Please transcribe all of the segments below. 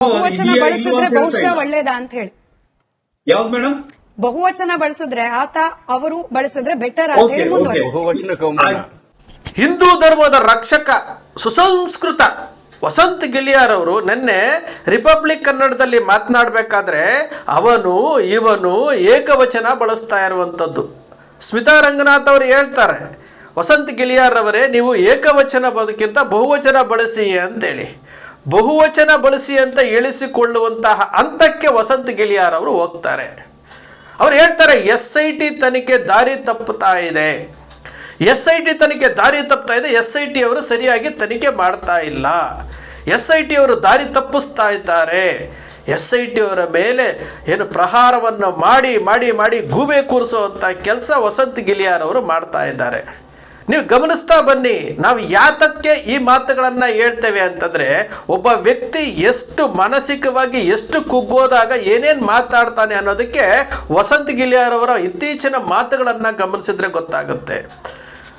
ಬಹುವಚನ ಬಳಸಿದ್ರೆ ಬಹುಶಃ. ಒಳ್ಳೇದಾ ಅಂತ ಹೇಳಿ. ಯಾವ್ದು ಮೇಡಮ್ ಬಹುವಚನ ಬಳಸಿದ್ರೆ ಆತ ಅವರು ಬಳಸಿದ್ರೆ ಬೆಟರ್ ಅಂತ ಹೇಳಿ ಮುಂದುವರೆಸಿ. ಹಿಂದೂ ಧರ್ಮದ ರಕ್ಷಕ ಸುಸಂಸ್ಕೃತ ವಸಂತ್ ಗಿಳಿಯಾರ್ ಅವರು ನಿನ್ನೆ ರಿಪಬ್ಲಿಕ್ ಕನ್ನಡದಲ್ಲಿ ಮಾತನಾಡಬೇಕಾದ್ರೆ ಅವನು ಇವನು ಏಕವಚನ ಬಳಸ್ತಾ ಇರುವಂಥದ್ದು ಸ್ಮಿತಾ ರಂಗನಾಥ್ ಅವರು ಹೇಳ್ತಾರೆ ವಸಂತ್ ಗಿಳಿಯಾರ್ ಅವರೇ ನೀವು ಏಕವಚನ ಬದುಕಿಂತ ಬಹುವಚನ ಬಳಸಿ ಅಂತೇಳಿ. ಬಹುವಚನ ಬಳಸಿ ಅಂತ ಇಳಿಸಿಕೊಳ್ಳುವಂತಹ ಹಂತಕ್ಕೆ ವಸಂತ್ ಗೆಳೆಯರ್ ಅವರು ಹೋಗ್ತಾರೆ. ಅವ್ರು ಹೇಳ್ತಾರೆ, ಎಸ್ ಐ ಟಿ ತನಿಖೆ ದಾರಿ ತಪ್ಪುತ್ತಾ ಇದೆ. ಎಸ್ ಐ ಟಿ ತನಿಖೆ ದಾರಿ ತಪ್ಪುತ್ತಾ ಇದೆ, ಎಸ್ ಐ ಟಿ ಅವರು ಸರಿಯಾಗಿ ತನಿಖೆ ಮಾಡ್ತಾ ಇಲ್ಲ. ಎಸ್ ಐ ಟಿ ಅವರು ದಾರಿ ತಪ್ಪಿಸ್ತಾ ಇದ್ದಾರೆ. ಎಸ್ ಐ ಟಿ ಅವರ ಮೇಲೆ ಏನು ಪ್ರಹಾರವನ್ನು ಮಾಡಿ ಮಾಡಿ ಮಾಡಿ ಗೂಬೆ ಕೂರಿಸುವಂಥ ಕೆಲಸ ವಸಂತ್ ಗಿಲಿಯಾರ್ ಅವರು ಮಾಡ್ತಾ ಇದ್ದಾರೆ. ನೀವು ಗಮನಿಸ್ತಾ ಬನ್ನಿ, ನಾವು ಯಾತಕ್ಕೆ ಈ ಮಾತುಗಳನ್ನು ಹೇಳ್ತೇವೆ ಅಂತಂದರೆ, ಒಬ್ಬ ವ್ಯಕ್ತಿ ಎಷ್ಟು ಮಾನಸಿಕವಾಗಿ ಎಷ್ಟು ಕುಗ್ಗೋದಾಗ ಏನೇನು ಮಾತಾಡ್ತಾನೆ ಅನ್ನೋದಕ್ಕೆ ವಸಂತ್ ಗಿಲಿಯಾರವರ ಇತ್ತೀಚಿನ ಮಾತುಗಳನ್ನು ಗಮನಿಸಿದ್ರೆ ಗೊತ್ತಾಗುತ್ತೆ.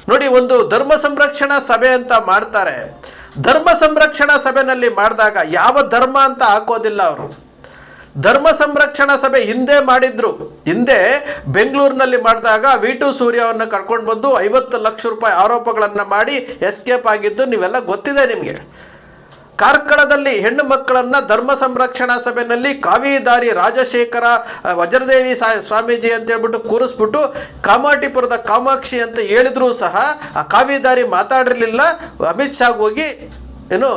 ನೋಡಿ, ಒಂದು ಧರ್ಮ ಸಂರಕ್ಷಣಾ ಸಭೆ ಅಂತ ಮಾಡ್ತಾರೆ. ಧರ್ಮ ಸಂರಕ್ಷಣಾ ಸಭೆನಲ್ಲಿ ಮಾಡಿದಾಗ ಯಾವ ಧರ್ಮ ಅಂತ ಹಾಕೋದಿಲ್ಲ ಅವರು. ಧರ್ಮ ಸಂರಕ್ಷಣಾ ಸಭೆ ಹಿಂದೆ ಮಾಡಿದ್ರು. ಹಿಂದೆ ಬೆಂಗಳೂರಿನಲ್ಲಿ ಮಾಡಿದಾಗ ವಿ ಟು ಸೂರ್ಯವನ್ನು ಕರ್ಕೊಂಡು ಬಂದು ಐವತ್ತು ಲಕ್ಷ ರೂಪಾಯಿ ಆರೋಪಗಳನ್ನು ಮಾಡಿ ಎಸ್ಕೇಪ್ ಆಗಿದ್ದು ನೀವೆಲ್ಲ ಗೊತ್ತಿದೆ ನಿಮಗೆ. ಕಾರ್ಕಳದಲ್ಲಿ ಹೆಣ್ಣು ಮಕ್ಕಳನ್ನು ಧರ್ಮ ಸಂರಕ್ಷಣಾ ಸಭೆಯಲ್ಲಿ ಕಾವಿದಾರಿ ರಾಜಶೇಖರ ವಜ್ರದೇವಿ ಸಾ, ಸ್ವಾಮೀಜಿ ಅಂತ ಹೇಳ್ಬಿಟ್ಟು ಕೂರಿಸ್ಬಿಟ್ಟು ಕಾಮಾಟಿಪುರದ ಕಾಮಾಕ್ಷಿ ಅಂತ ಹೇಳಿದ್ರೂ ಸಹ ಆ ಕಾವಿದಾರಿ ಮಾತಾಡಿರಲಿಲ್ಲ. ಅಮಿತ್ ಶಾಗ್ ಹೋಗಿ ಏನು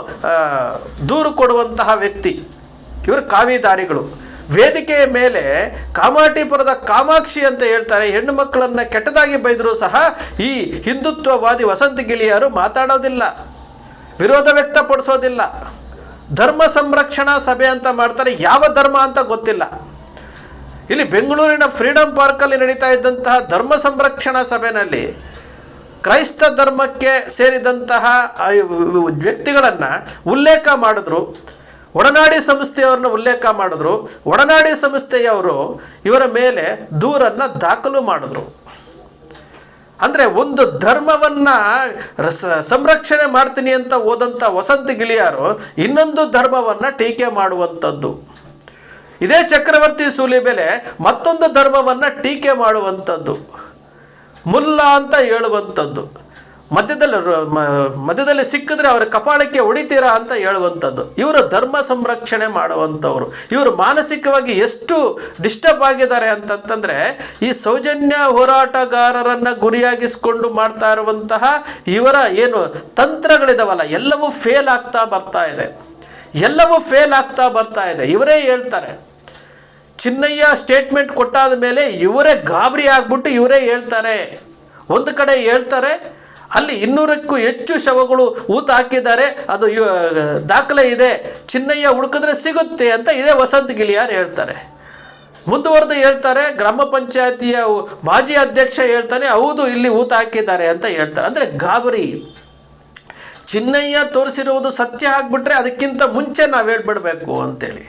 ದೂರು ಕೊಡುವಂತಹ ವ್ಯಕ್ತಿ. ಇವರು ಕಾವಿದಾರಿಗಳು ವೇದಿಕೆಯ ಮೇಲೆ ಕಾಮಾಟಿಪುರದ ಕಾಮಾಕ್ಷಿ ಅಂತ ಹೇಳ್ತಾರೆ. ಹೆಣ್ಣು ಮಕ್ಕಳನ್ನ ಕೆಟ್ಟದಾಗಿ ಬೈದರೂ ಸಹ ಈ ಹಿಂದುತ್ವವಾದಿ ವಸಂತ ಗಿಳಿಯರು ಮಾತಾಡೋದಿಲ್ಲ. ವಿರೋಧ ವ್ಯಕ್ತಪಡಿಸೋದಿಲ್ಲ. ಧರ್ಮ ಸಂರಕ್ಷಣಾ ಸಭೆ ಅಂತ ಮಾಡ್ತಾರೆ. ಯಾವ ಧರ್ಮ ಅಂತ ಗೊತ್ತಿಲ್ಲ. ಇಲ್ಲಿ ಬೆಂಗಳೂರಿನ ಫ್ರೀಡಂ ಪಾರ್ಕಲ್ಲಿ ನಡೀತಾ ಇದ್ದಂತಹ ಧರ್ಮ ಸಂರಕ್ಷಣಾ ಸಭೆಯಲ್ಲಿ ಕ್ರೈಸ್ತ ಧರ್ಮಕ್ಕೆ ಸೇರಿದಂತಹ ವ್ಯಕ್ತಿಗಳನ್ನು ಉಲ್ಲೇಖ ಮಾಡಿದ್ರು. ಒಡನಾಡಿ ಸಂಸ್ಥೆಯವ್ರನ್ನ ಉಲ್ಲೇಖ ಮಾಡಿದ್ರು. ಒಡನಾಡಿ ಸಂಸ್ಥೆಯವರು ಇವರ ಮೇಲೆ ದೂರನ್ನು ದಾಖಲು ಮಾಡಿದ್ರು. ಅಂದರೆ ಒಂದು ಧರ್ಮವನ್ನ ಸಂರಕ್ಷಣೆ ಮಾಡ್ತೀನಿ ಅಂತ ಹೋದಂಥ ವಸಂತ ಗಿಳಿಯಾರು ಇನ್ನೊಂದು ಧರ್ಮವನ್ನ ಟೀಕೆ ಮಾಡುವಂಥದ್ದು ಇದೇ ಚಕ್ರವರ್ತಿ ಸೂಲಿ ಬೆಲೆ ಮತ್ತೊಂದು ಧರ್ಮವನ್ನ ಟೀಕೆ ಮಾಡುವಂಥದ್ದು ಮುಲ್ಲ ಅಂತ ಹೇಳುವಂಥದ್ದು ಮಧ್ಯದಲ್ಲಿ ಮಧ್ಯದಲ್ಲಿ ಸಿಕ್ಕಿದ್ರೆ ಅವರ ಕಪಾಳಕ್ಕೆ ಹೊಡಿತೀರಾ ಅಂತ ಹೇಳುವಂಥದ್ದು. ಇವರು ಧರ್ಮ ಸಂರಕ್ಷಣೆ ಮಾಡುವಂಥವ್ರು. ಇವರು ಮಾನಸಿಕವಾಗಿ ಎಷ್ಟು ಡಿಸ್ಟರ್ಬ್ ಆಗಿದ್ದಾರೆ ಅಂತಂತಂದರೆ, ಈ ಸೌಜನ್ಯ ಹೋರಾಟಗಾರರನ್ನು ಗುರಿಯಾಗಿಸಿಕೊಂಡು ಮಾಡ್ತಾ ಇರುವಂತಹ ಇವರ ಏನು ತಂತ್ರಗಳಿದಾವಲ್ಲ, ಎಲ್ಲವೂ ಫೇಲ್ ಆಗ್ತಾ ಬರ್ತಾ ಇದೆ. ಎಲ್ಲವೂ ಫೇಲ್ ಆಗ್ತಾ ಬರ್ತಾ ಇದೆ. ಇವರೇ ಹೇಳ್ತಾರೆ. ಚಿನ್ನಯ್ಯ ಸ್ಟೇಟ್ಮೆಂಟ್ ಕೊಟ್ಟಾದ ಮೇಲೆ ಇವರೇ ಗಾಬರಿ ಆಗ್ಬಿಟ್ಟು ಇವರೇ ಹೇಳ್ತಾರೆ. ಒಂದು ಕಡೆ ಹೇಳ್ತಾರೆ ಅಲ್ಲಿ ಇನ್ನೂರಕ್ಕೂ ಹೆಚ್ಚು ಶವಗಳು ಊತ ಹಾಕಿದ್ದಾರೆ. ಅದು ದಾಖಲೆ ಇದೆ. ಚಿನ್ನಯ್ಯ ಹುಡುಕಿದ್ರೆ ಸಿಗುತ್ತೆ ಅಂತ ಇದೇ ವಸಂತ ಗಿಳಿಯಾರ್ ಹೇಳ್ತಾರೆ. ಮುಂದುವರೆದು ಹೇಳ್ತಾರೆ, ಗ್ರಾಮ ಪಂಚಾಯತಿಯ ಮಾಜಿ ಅಧ್ಯಕ್ಷ ಹೇಳ್ತಾನೆ, ಹೌದು, ಇಲ್ಲಿ ಊತ ಹಾಕಿದ್ದಾರೆ ಅಂತ ಹೇಳ್ತಾರೆ. ಅಂದರೆ ಗಾಬರಿ. ಚಿನ್ನಯ್ಯ ತೋರಿಸಿರುವುದು ಸತ್ಯ ಆಗಿಬಿಟ್ರೆ ಅದಕ್ಕಿಂತ ಮುಂಚೆ ನಾವು ಹೇಳ್ಬಿಡ್ಬೇಕು ಅಂತೇಳಿ.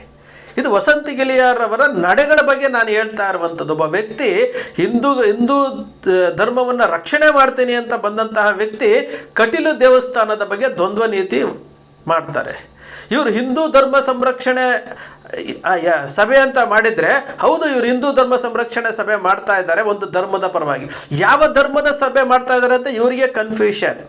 ಇದು ವಸಂತಿ ಗಿಳಿಯಾರವರ ನಡೆಗಳ ಬಗ್ಗೆ ನಾನು ಹೇಳ್ತಾ ಇರುವಂಥದ್ದು. ಒಬ್ಬ ವ್ಯಕ್ತಿ ಹಿಂದೂ ಹಿಂದೂ ಧರ್ಮವನ್ನು ರಕ್ಷಣೆ ಮಾಡ್ತೀನಿ ಅಂತ ಬಂದಂತಹ ವ್ಯಕ್ತಿ ಕಟೀಲು ದೇವಸ್ಥಾನದ ಬಗ್ಗೆ ದ್ವಂದ್ವ ನೀತಿ ಮಾಡ್ತಾರೆ. ಇವರು ಹಿಂದೂ ಧರ್ಮ ಸಂರಕ್ಷಣೆ ಸಭೆ ಅಂತ ಮಾಡಿದರೆ ಹೌದು, ಇವರು ಹಿಂದೂ ಧರ್ಮ ಸಂರಕ್ಷಣೆ ಸಭೆ ಮಾಡ್ತಾ ಇದ್ದಾರೆ ಒಂದು ಧರ್ಮದ ಪರವಾಗಿ. ಯಾವ ಧರ್ಮದ ಸಭೆ ಮಾಡ್ತಾ ಇದ್ದಾರೆ ಅಂತ ಇವರಿಗೆ ಕನ್ಫ್ಯೂಷನ್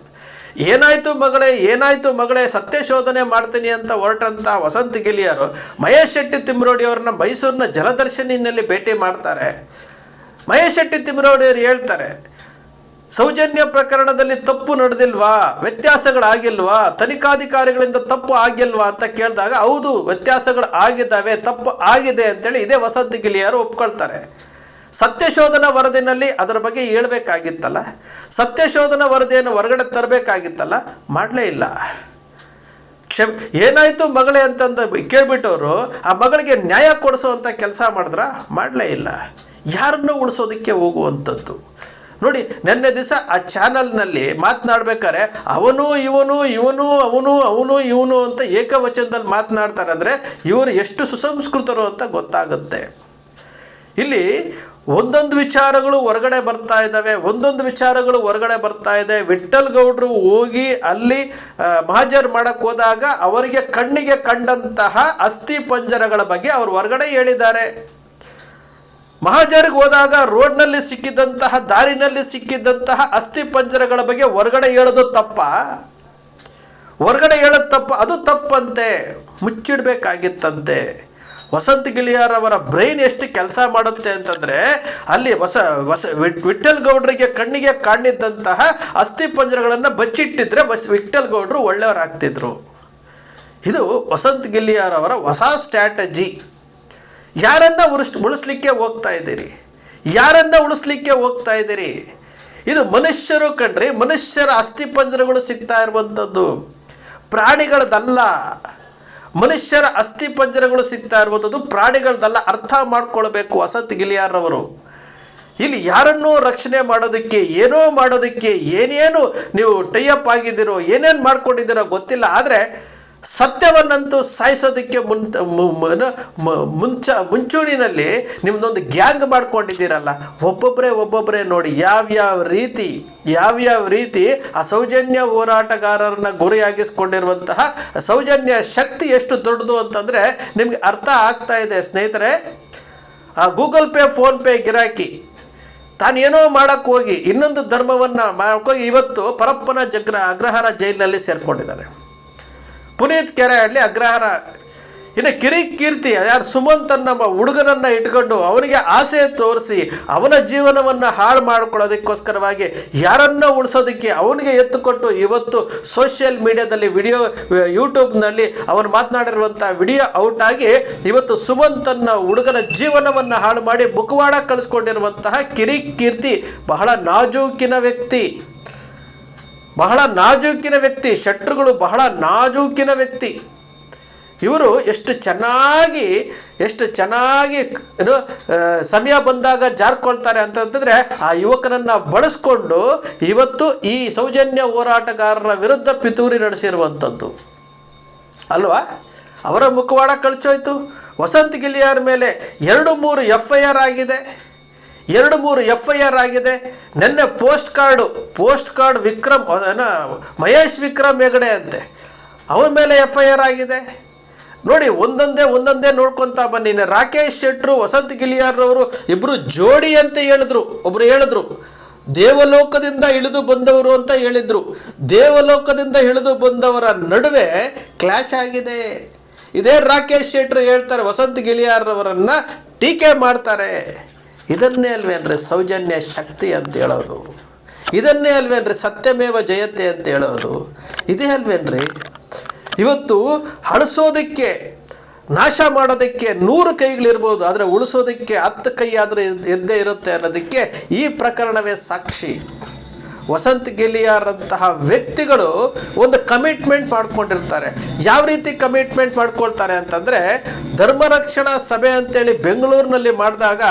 ಏನಾಯ್ತು ಮಗಳೇ ಏನಾಯ್ತು ಮಗಳೇ, ಸತ್ಯ ಶೋಧನೆ ಮಾಡ್ತೀನಿ ಅಂತ ಹೊರಟಂತ ವಸಂತ ಗೆಲಿಯರು ಮಹೇಶ್ ಶೆಟ್ಟಿ ತಿಮ್ರೋಡಿ ಅವ್ರನ್ನ ಮೈಸೂರಿನ ಜಲದರ್ಶನಿನಲ್ಲಿ ಭೇಟಿ ಮಾಡ್ತಾರೆ. ಮಹೇಶ್ ಶೆಟ್ಟಿ ತಿಮ್ರೋಡಿ ಅವರು ಹೇಳ್ತಾರೆ, ಸೌಜನ್ಯ ಪ್ರಕರಣದಲ್ಲಿ ತಪ್ಪು ನಡೆದಿಲ್ವಾ? ವ್ಯತ್ಯಾಸಗಳಾಗಿಲ್ವಾ? ತನಿಖಾಧಿಕಾರಿಗಳಿಂದ ತಪ್ಪು ಆಗಿಲ್ವಾ ಅಂತ ಕೇಳಿದಾಗ, ಹೌದು, ವ್ಯತ್ಯಾಸಗಳು ಆಗಿದ್ದಾವೆ, ತಪ್ಪು ಆಗಿದೆ ಅಂತೇಳಿ ಇದೇ ವಸಂತ ಗಿಳಿಯರು ಒಪ್ಕೊಳ್ತಾರೆ. ಸತ್ಯಶೋಧನಾ ವರದಿನಲ್ಲಿ ಅದರ ಬಗ್ಗೆ ಹೇಳ್ಬೇಕಾಗಿತ್ತಲ್ಲ? ಸತ್ಯಶೋಧನ ವರದಿಯನ್ನು ಹೊರಗಡೆ ತರಬೇಕಾಗಿತ್ತಲ್ಲ? ಮಾಡಲೇ ಇಲ್ಲ. ಕ್ಷಮ್, ಏನಾಯಿತು ಮಗಳೇ ಅಂತಂದು ಕೇಳಿಬಿಟ್ಟವರು, ಆ ಮಗಳಿಗೆ ನ್ಯಾಯ ಕೊಡಿಸುವಂಥ ಕೆಲಸ ಮಾಡಿದ್ರ? ಮಾಡಲೇ ಇಲ್ಲ. ಯಾರನ್ನು ಉಳಿಸೋದಕ್ಕೆ ಹೋಗುವಂಥದ್ದು? ನೋಡಿ, ನಿನ್ನೆ ದಿವಸ ಆ ಚಾನಲ್ನಲ್ಲಿ ಮಾತನಾಡ್ಬೇಕಾದ್ರೆ, ಅವನು ಇವನು ಇವನು ಅವನು ಅವನು ಇವನು ಅಂತ ಏಕವಚನದಲ್ಲಿ ಮಾತನಾಡ್ತಾರೆ ಅಂದರೆ ಇವರು ಎಷ್ಟು ಸುಸಂಸ್ಕೃತರು ಅಂತ ಗೊತ್ತಾಗುತ್ತೆ. ಇಲ್ಲಿ ಒಂದೊಂದು ವಿಚಾರಗಳು ಹೊರಗಡೆ ಬರ್ತಾ ಇದ್ದಾವೆ, ಒಂದೊಂದು ವಿಚಾರಗಳು ಹೊರಗಡೆ ಬರ್ತಾ ಇದೆ. ವಿಠಲ್ ಗೌಡ್ರು ಹೋಗಿ ಅಲ್ಲಿ ಮಹಾಜರ್ ಮಾಡಕ್ ಹೋದಾಗ ಅವರಿಗೆ ಕಣ್ಣಿಗೆ ಕಂಡಂತಹ ಅಸ್ಥಿ ಪಂಜರಗಳ ಬಗ್ಗೆ ಅವರು ಹೊರಗಡೆ ಹೇಳಿದ್ದಾರೆ. ಮಹಾಜರ್ಗೆ ಹೋದಾಗ ರೋಡ್ನಲ್ಲಿ ಸಿಕ್ಕಿದ್ದಂತಹ ದಾರಿನಲ್ಲಿ ಸಿಕ್ಕಿದ್ದಂತಹ ಅಸ್ಥಿ ಪಂಜರಗಳ ಬಗ್ಗೆ ಹೊರಗಡೆ ಹೇಳೋದು ತಪ್ಪ. ಹೊರಗಡೆ ಹೇಳೋದು ತಪ್ಪ, ಅದು ತಪ್ಪಂತೆ. ಮುಚ್ಚಿಡ್ಬೇಕಾಗಿತ್ತಂತೆ. ವಸಂತ ಗಿಳಿಯಾರ್ ಅವರ ಬ್ರೈನ್ ಎಷ್ಟು ಕೆಲಸ ಮಾಡುತ್ತೆ ಅಂತಂದ್ರೆ ಅಲ್ಲಿ ಹೊಸ ಹೊಸ ವಿಠಲ್ ಗೌಡ್ರಿಗೆ ಕಣ್ಣಿಗೆ ಕಾಣಿದ್ದಂತಹ ಅಸ್ಥಿ ಪಂಜರಗಳನ್ನು ಬಚ್ಚಿಟ್ಟಿದ್ರೆ ಬಸ್ ವಿಠಲ್ ಗೌಡ್ರು ಒಳ್ಳೆಯವರಾಗ್ತಿದ್ರು. ಇದು ವಸಂತ್ ಅವರ ಹೊಸ ಸ್ಟ್ರಾಟಜಿ. ಯಾರನ್ನ ಉಳಿಸ್ ಉಳಿಸ್ಲಿಕ್ಕೆ ಹೋಗ್ತಾ ಇದ್ದೀರಿ? ಯಾರನ್ನ ಉಳಿಸ್ಲಿಕ್ಕೆ ಹೋಗ್ತಾ ಇದ್ದೀರಿ? ಇದು ಮನುಷ್ಯರು ಕಣ್ರಿ, ಮನುಷ್ಯರ ಅಸ್ಥಿಪಂಜರಗಳು ಸಿಗ್ತಾ ಇರುವಂಥದ್ದು. ಪ್ರಾಣಿಗಳದಲ್ಲ. ಮನುಷ್ಯರ ಅಸ್ಥಿಪಂಜರಗಳು ಸಿಗ್ತಾ ಇರುವಂಥದ್ದು ಪ್ರಾಣಿಗಳದೆಲ್ಲ ಅರ್ಥ ಮಾಡ್ಕೊಳ್ಬೇಕು ವಸಂತ್ ಗಿಲಿಯಾರವರು ಇಲ್ಲಿ ಯಾರನ್ನೂ ರಕ್ಷಣೆ ಮಾಡೋದಕ್ಕೆ, ಏನೋ ಮಾಡೋದಕ್ಕೆ, ಏನೇನು ನೀವು ಟೈಅಪ್ ಆಗಿದ್ದೀರೋ, ಏನೇನು ಮಾಡ್ಕೊಂಡಿದ್ದೀರೋ ಗೊತ್ತಿಲ್ಲ. ಆದರೆ ಸತ್ಯವನ್ನಂತೂ ಸಾಯಿಸೋದಕ್ಕೆ ಮುನ್ ಮು- ಮು- ಏನು, ಮ- ಮುಂಚ ಮುಂಚೂಣಿನಲ್ಲಿ ನಿಮ್ಮದೊಂದು ಗ್ಯಾಂಗ್ ಮಾಡ್ಕೊಂಡಿದ್ದೀರಲ್ಲ ಒಬ್ಬೊಬ್ಬರೇ ಒಬ್ಬೊಬ್ಬರೇ ನೋಡಿ ಯಾವ್ಯಾವ ರೀತಿ ಯಾವ್ಯಾವ ರೀತಿ ಆ ಸೌಜನ್ಯ ಹೋರಾಟಗಾರರನ್ನ ಗುರಿಯಾಗಿಸ್ಕೊಂಡಿರುವಂತಹ ಸೌಜನ್ಯ ಶಕ್ತಿ ಎಷ್ಟು ದೊಡ್ಡದು ಅಂತಂದರೆ ನಿಮಗೆ ಅರ್ಥ ಆಗ್ತಾ ಇದೆ ಸ್ನೇಹಿತರೆ. ಆ ಗೂಗಲ್ ಪೇ ಫೋನ್ ಪೇ ಗಿರಾಕಿ ತಾನೇನೋ ಮಾಡೋಕ್ಕೆ ಹೋಗಿ ಇನ್ನೊಂದು ಧರ್ಮವನ್ನು ಮಾಡ್ಕೋಗಿ ಇವತ್ತು ಪರಪ್ಪನ ಜಗ್ರ ಅಗ್ರಹಾರ ಜೈಲಿನಲ್ಲಿ ಸೇರ್ಕೊಂಡಿದ್ದಾನೆ ಪುನೀತ್ ಕೆರೆಹಳ್ಳಿ ಅಗ್ರಹಾರ. ಇನ್ನು ಕಿರಿಕೀರ್ತಿ ಯಾರು ಸುಮಂತ್ ನಮ್ಮ ಹುಡುಗನನ್ನು ಇಟ್ಕೊಂಡು ಅವನಿಗೆ ಆಸೆ ತೋರಿಸಿ ಅವನ ಜೀವನವನ್ನು ಹಾಳು ಮಾಡ್ಕೊಳ್ಳೋದಕ್ಕೋಸ್ಕರವಾಗಿ ಯಾರನ್ನ ಉಳಿಸೋದಕ್ಕೆ ಅವನಿಗೆ ಎತ್ತುಕೊಟ್ಟು ಇವತ್ತು ಸೋಷಿಯಲ್ ಮೀಡಿಯಾದಲ್ಲಿ ವಿಡಿಯೋ ಯೂಟ್ಯೂಬ್ನಲ್ಲಿ ಅವನು ಮಾತನಾಡಿರುವಂಥ ವಿಡಿಯೋ ಔಟ್ ಆಗಿ ಇವತ್ತು ಸುಮಂತ್ ಅನ್ನೋ ಹುಡುಗನ ಜೀವನವನ್ನು ಹಾಳು ಮಾಡಿ ಮುಖವಾಡ ಕಳಿಸ್ಕೊಂಡಿರುವಂತಹ ಕಿರಿಕೀರ್ತಿ ಬಹಳ ನಾಜೂಕಿನ ವ್ಯಕ್ತಿ. ಬಹಳ ನಾಜೂಕಿನ ವ್ಯಕ್ತಿ ಶಟ್ರುಗಳು ಬಹಳ ನಾಜೂಕಿನ ವ್ಯಕ್ತಿ. ಇವರು ಎಷ್ಟು ಚೆನ್ನಾಗಿ ಎಷ್ಟು ಚೆನ್ನಾಗಿ, ಏನು ಸಮಯ ಬಂದಾಗ ಜಾರ್ಕೊಳ್ತಾರೆ ಅಂತಂತಂದರೆ ಆ ಯುವಕನನ್ನು ಬಳಸ್ಕೊಂಡು ಇವತ್ತು ಈ ಸೌಜನ್ಯ ಹೋರಾಟಗಾರರ ವಿರುದ್ಧ ಪಿತೂರಿ ನಡೆಸಿರುವಂಥದ್ದು ಅಲ್ವಾ? ಅವರ ಮುಖವಾಡ ಕಳಿಸೋಯ್ತು ವಸಂತ್ ಗಿಲಿಯಾರ್ ಮೇಲೆ ಎರಡು ಮೂರು ಎಫ್ ಐ ಆರ್ ಆಗಿದೆ. ಎರಡು ಮೂರು ಎಫ್ ಐ ಆರ್ ಆಗಿದೆ. ನಿನ್ನೆ post card, post card Vikram Mahesh Vikram Hegde ಅಂತೆ. ಅವನ ಮೇಲೆ ಎಫ್ ಐ ಆರ್ ಆಗಿದೆ. ನೋಡಿ, ಒಂದೊಂದೇ ಒಂದೊಂದೇ ನೋಡ್ಕೊತಾ ಬನ್ನಿ. ರಾಕೇಶ್ ಶೆಟ್ರು, ವಸಂತ್ ಗಿಲಿಯಾರ್ ಅವರು ಇಬ್ಬರು ಜೋಡಿ ಅಂತ ಹೇಳಿದ್ರು. ಒಬ್ರು ಹೇಳಿದ್ರು, ದೇವಲೋಕದಿಂದ ಇಳಿದು ಬಂದವರು ಅಂತ ಹೇಳಿದ್ರು. ದೇವಲೋಕದಿಂದ ಇಳಿದು ಬಂದವರ ನಡುವೆ ಕ್ಲಾಶ್ ಆಗಿದೆ. ಇದೇ ರಾಕೇಶ್ ಶೆಟ್ರು ಹೇಳ್ತಾರೆ, ವಸಂತ್ ಗಿಳಿಯಾರ್ರವರನ್ನು ಟೀಕೆ ಮಾಡ್ತಾರೆ. ಇದನ್ನೇ ಅಲ್ವೇನ್ರಿ ಸೌಜನ್ಯ ಶಕ್ತಿ ಅಂತ ಹೇಳೋದು. ಇದನ್ನೇ ಅಲ್ವೇನ್ರಿ ಸತ್ಯಮೇವ ಜಯತೆ ಅಂತ ಹೇಳೋದು. ಇದೇ ಅಲ್ವೇನ್ರಿ ಇವತ್ತು ಅಳಿಸೋದಕ್ಕೆ, ನಾಶ ಮಾಡೋದಕ್ಕೆ ನೂರು ಕೈಗಳಿರ್ಬೋದು, ಆದರೆ ಉಳಿಸೋದಕ್ಕೆ ಹತ್ತು ಕೈ ಆದರೆ ಎದ್ದೇ ಇರುತ್ತೆ ಅನ್ನೋದಕ್ಕೆ ಈ ಪ್ರಕರಣವೇ ಸಾಕ್ಷಿ. ವಸಂತ್ ಗೆಲಿಯಾರಂತಹ ವ್ಯಕ್ತಿಗಳು ಒಂದು ಕಮಿಟ್ಮೆಂಟ್ ಮಾಡ್ಕೊಂಡಿರ್ತಾರೆ. ಯಾವ ರೀತಿ ಕಮಿಟ್ಮೆಂಟ್ ಮಾಡ್ಕೊಳ್ತಾರೆ ಅಂತಂದರೆ ಧರ್ಮರಕ್ಷಣಾ ಸಭೆ ಅಂತೇಳಿ ಬೆಂಗಳೂರಿನಲ್ಲಿ ಮಾಡಿದಾಗ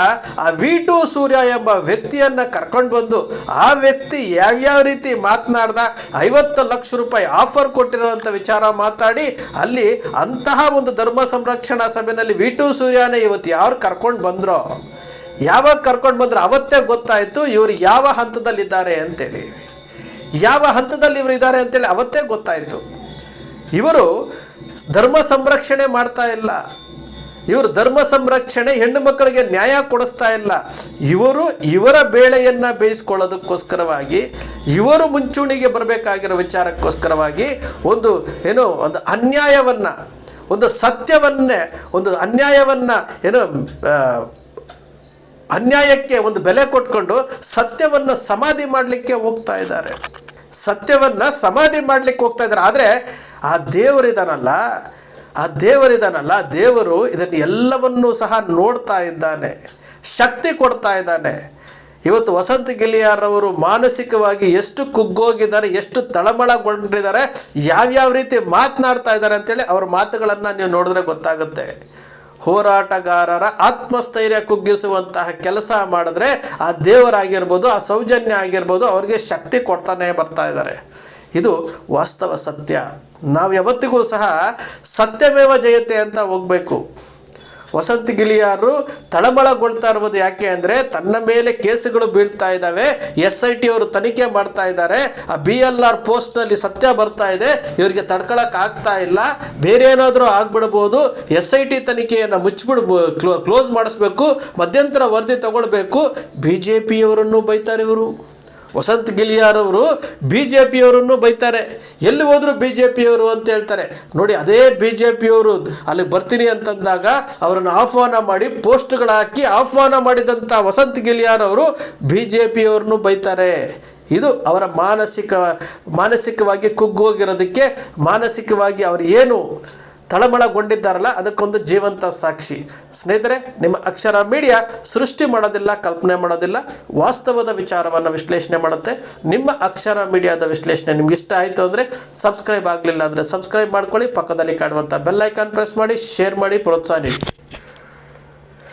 ಆ ವಿ ಟು ಸೂರ್ಯ ಎಂಬ ವ್ಯಕ್ತಿಯನ್ನು ಕರ್ಕೊಂಡು ಬಂದು, ಆ ವ್ಯಕ್ತಿ ಯಾವ್ಯಾವ ರೀತಿ ಮಾತನಾಡ್ದ, ಐವತ್ತು ಲಕ್ಷ ರೂಪಾಯಿ ಆಫರ್ ಕೊಟ್ಟಿರುವಂಥ ವಿಚಾರ ಮಾತಾಡಿ, ಅಲ್ಲಿ ಅಂತಹ ಒಂದು ಧರ್ಮ ಸಂರಕ್ಷಣಾ ಸಭೆಯಲ್ಲಿ ವಿ ಟು ಸೂರ್ಯನೇ ಇವತ್ತು ಯಾರು ಕರ್ಕೊಂಡು ಬಂದ್ರೋ? ಯಾವಾಗ ಕರ್ಕೊಂಡು ಬಂದ್ರೆ ಅವತ್ತೇ ಗೊತ್ತಾಯಿತು ಇವರು ಯಾವ ಹಂತದಲ್ಲಿದ್ದಾರೆ ಅಂತೇಳಿ. ಯಾವ ಹಂತದಲ್ಲಿ ಇವರು ಇದ್ದಾರೆ ಅಂತೇಳಿ ಅವತ್ತೇ ಗೊತ್ತಾಯಿತು. ಇವರು ಧರ್ಮ ಸಂರಕ್ಷಣೆ ಮಾಡ್ತಾ ಇಲ್ಲ. ಇವರು ಧರ್ಮ ಸಂರಕ್ಷಣೆ ಹೆಣ್ಣು ಮಕ್ಕಳಿಗೆ ನ್ಯಾಯ ಕೊಡಿಸ್ತಾ ಇಲ್ಲ. ಇವರು ಇವರ ಬೇಳೆಯನ್ನು ಬೇಯಿಸ್ಕೊಳ್ಳೋದಕ್ಕೋಸ್ಕರವಾಗಿ, ಇವರು ಮುಂಚೂಣಿಗೆ ಬರಬೇಕಾಗಿರೋ ವಿಚಾರಕ್ಕೋಸ್ಕರವಾಗಿ ಒಂದು ಏನು ಒಂದು ಅನ್ಯಾಯವನ್ನು, ಒಂದು ಸತ್ಯವನ್ನೇ, ಒಂದು ಅನ್ಯಾಯವನ್ನು ಏನು ಅನ್ಯಾಯಕ್ಕೆ ಒಂದು ಬೆಲೆ ಕೊಟ್ಕೊಂಡು ಸತ್ಯವನ್ನು ಸಮಾಧಿ ಮಾಡಲಿಕ್ಕೆ ಹೋಗ್ತಾ ಇದ್ದಾರೆ. ಸತ್ಯವನ್ನು ಸಮಾಧಿ ಮಾಡಲಿಕ್ಕೆ ಹೋಗ್ತಾ ಇದ್ದಾರೆ. ಆದರೆ ಆ ದೇವರಿದಾನಲ್ಲ ಆ ದೇವರಿದಾನಲ್ಲ ದೇವರು ಇದನ್ನು ಎಲ್ಲವನ್ನೂ ಸಹ ನೋಡ್ತಾ ಇದ್ದಾನೆ, ಶಕ್ತಿ ಕೊಡ್ತಾ ಇದ್ದಾನೆ. ಇವತ್ತು ವಸಂತ ಗಿಲಿಯಾರವರು ಮಾನಸಿಕವಾಗಿ ಎಷ್ಟು ಕುಗ್ಗೋಗಿದ್ದಾರೆ, ಎಷ್ಟು ತಳಮಳಗೊಂಡಿದ್ದಾರೆ, ಯಾವ್ಯಾವ ರೀತಿ ಮಾತನಾಡ್ತಾ ಇದ್ದಾರೆ ಅಂತೇಳಿ ಅವ್ರ ಮಾತುಗಳನ್ನು ನೀವು ನೋಡಿದ್ರೆ ಗೊತ್ತಾಗುತ್ತೆ. ಹೋರಾಟಗಾರರ ಆತ್ಮಸ್ಥೈರ್ಯ ಕುಗ್ಗಿಸುವಂತಹ ಕೆಲಸ ಮಾಡಿದ್ರೆ ಆ ದೇವರಾಗಿರ್ಬೋದು, ಆ ಸೌಜನ್ಯ ಆಗಿರ್ಬೋದು, ಅವ್ರಿಗೆ ಶಕ್ತಿ ಕೊಡ್ತಾನೆ ಬರ್ತಾ ಇದ್ದಾರೆ. ಇದು ವಾಸ್ತವ ಸತ್ಯ. ನಾವು ಯಾವತ್ತಿಗೂ ಸಹ ಸತ್ಯಮೇವ ಜಯತೆ ಅಂತ ಹೋಗಬೇಕು. ವಸಂತ್ ಗಿಳಿಯಾರು ತಳಮಳಗೊಳ್ತಾ ಇರುವುದು ಯಾಕೆ ಅಂದರೆ ತನ್ನ ಮೇಲೆ ಕೇಸುಗಳು ಬೀಳ್ತಾ ಇದ್ದಾವೆ. ಎಸ್ ಐ ಟಿ ಅವರು ತನಿಖೆ ಮಾಡ್ತಾ ಇದ್ದಾರೆ. ಆ ಬಿ ಎಲ್ ಆರ್ ಪೋಸ್ಟ್ನಲ್ಲಿ ಸತ್ಯ ಬರ್ತಾ ಇದೆ. ಇವರಿಗೆ ತಡ್ಕೊಳಕ್ಕಾಗ್ತಾ ಇಲ್ಲ. ಬೇರೆ ಏನಾದರೂ ಆಗ್ಬಿಡ್ಬೋದು. ಎಸ್ ಐ ಟಿ ತನಿಖೆಯನ್ನು ಮುಚ್ಚಿಬಿಡ್ ಕ್ಲೋಸ್ ಮಾಡಿಸ್ಬೇಕು. ಮಧ್ಯಂತರ ವರದಿ ತಗೊಳ್ಬೇಕು. ಬಿ ಜೆ ಪಿಯವರನ್ನು ಬೈತಾರೆ ಇವರು. ವಸಂತ್ ಗಿಲಿಯಾರ್ ಅವರು ಬಿ ಜೆ ಪಿಯವರನ್ನು ಬೈತಾರೆ. ಎಲ್ಲಿ ಹೋದರೂ ಬಿ ಜೆ ಪಿಯವರು ಅಂತ ಹೇಳ್ತಾರೆ. ನೋಡಿ, ಅದೇ ಬಿ ಜೆ ಪಿಯವರು ಅಲ್ಲಿ ಬರ್ತೀನಿ ಅಂತಂದಾಗ ಅವರನ್ನು ಆಹ್ವಾನ ಮಾಡಿ ಪೋಸ್ಟ್ಗಳು ಹಾಕಿ ಆಹ್ವಾನ ಮಾಡಿದಂಥ ವಸಂತ್ ಗಿಲಿಯಾರ್ ಅವರು ಬಿ ಜೆ ಪಿಯವ್ರನ್ನು ಬೈತಾರೆ. ಇದು ಅವರ ಮಾನಸಿಕ, ಮಾನಸಿಕವಾಗಿ ಕುಗ್ಗೋಗಿರೋದಕ್ಕೆ ಮಾನಸಿಕವಾಗಿ ಅವರು ಏನು ತಳಮಳಗೊಂಡಿದ್ದಾರಲ್ಲ, ಅದಕ್ಕೊಂದು ಜೀವಂತ ಸಾಕ್ಷಿ. ಸ್ನೇಹಿತರೆ, ನಿಮ್ಮ ಅಕ್ಷರ ಮೀಡಿಯಾ ಸೃಷ್ಟಿ ಮಾಡೋದಿಲ್ಲ, ಕಲ್ಪನೆ ಮಾಡೋದಿಲ್ಲ, ವಾಸ್ತವದ ವಿಚಾರವನ್ನು ವಿಶ್ಲೇಷಣೆ ಮಾಡುತ್ತೆ. ನಿಮ್ಮ ಅಕ್ಷರ ಮೀಡಿಯಾದ ವಿಶ್ಲೇಷಣೆ ನಿಮ್ಗೆ ಇಷ್ಟ ಆಯಿತು ಅಂದರೆ ಸಬ್ಸ್ಕ್ರೈಬ್ ಆಗಲಿಲ್ಲ ಅಂದರೆ ಸಬ್ಸ್ಕ್ರೈಬ್ ಮಾಡ್ಕೊಳ್ಳಿ. ಪಕ್ಕದಲ್ಲಿ ಕಾಣುವಂಥ ಬೆಲ್ ಐಕಾನ್ ಪ್ರೆಸ್ ಮಾಡಿ, ಶೇರ್ ಮಾಡಿ, ಪ್ರೋತ್ಸಾಹ ನೀಡಿ.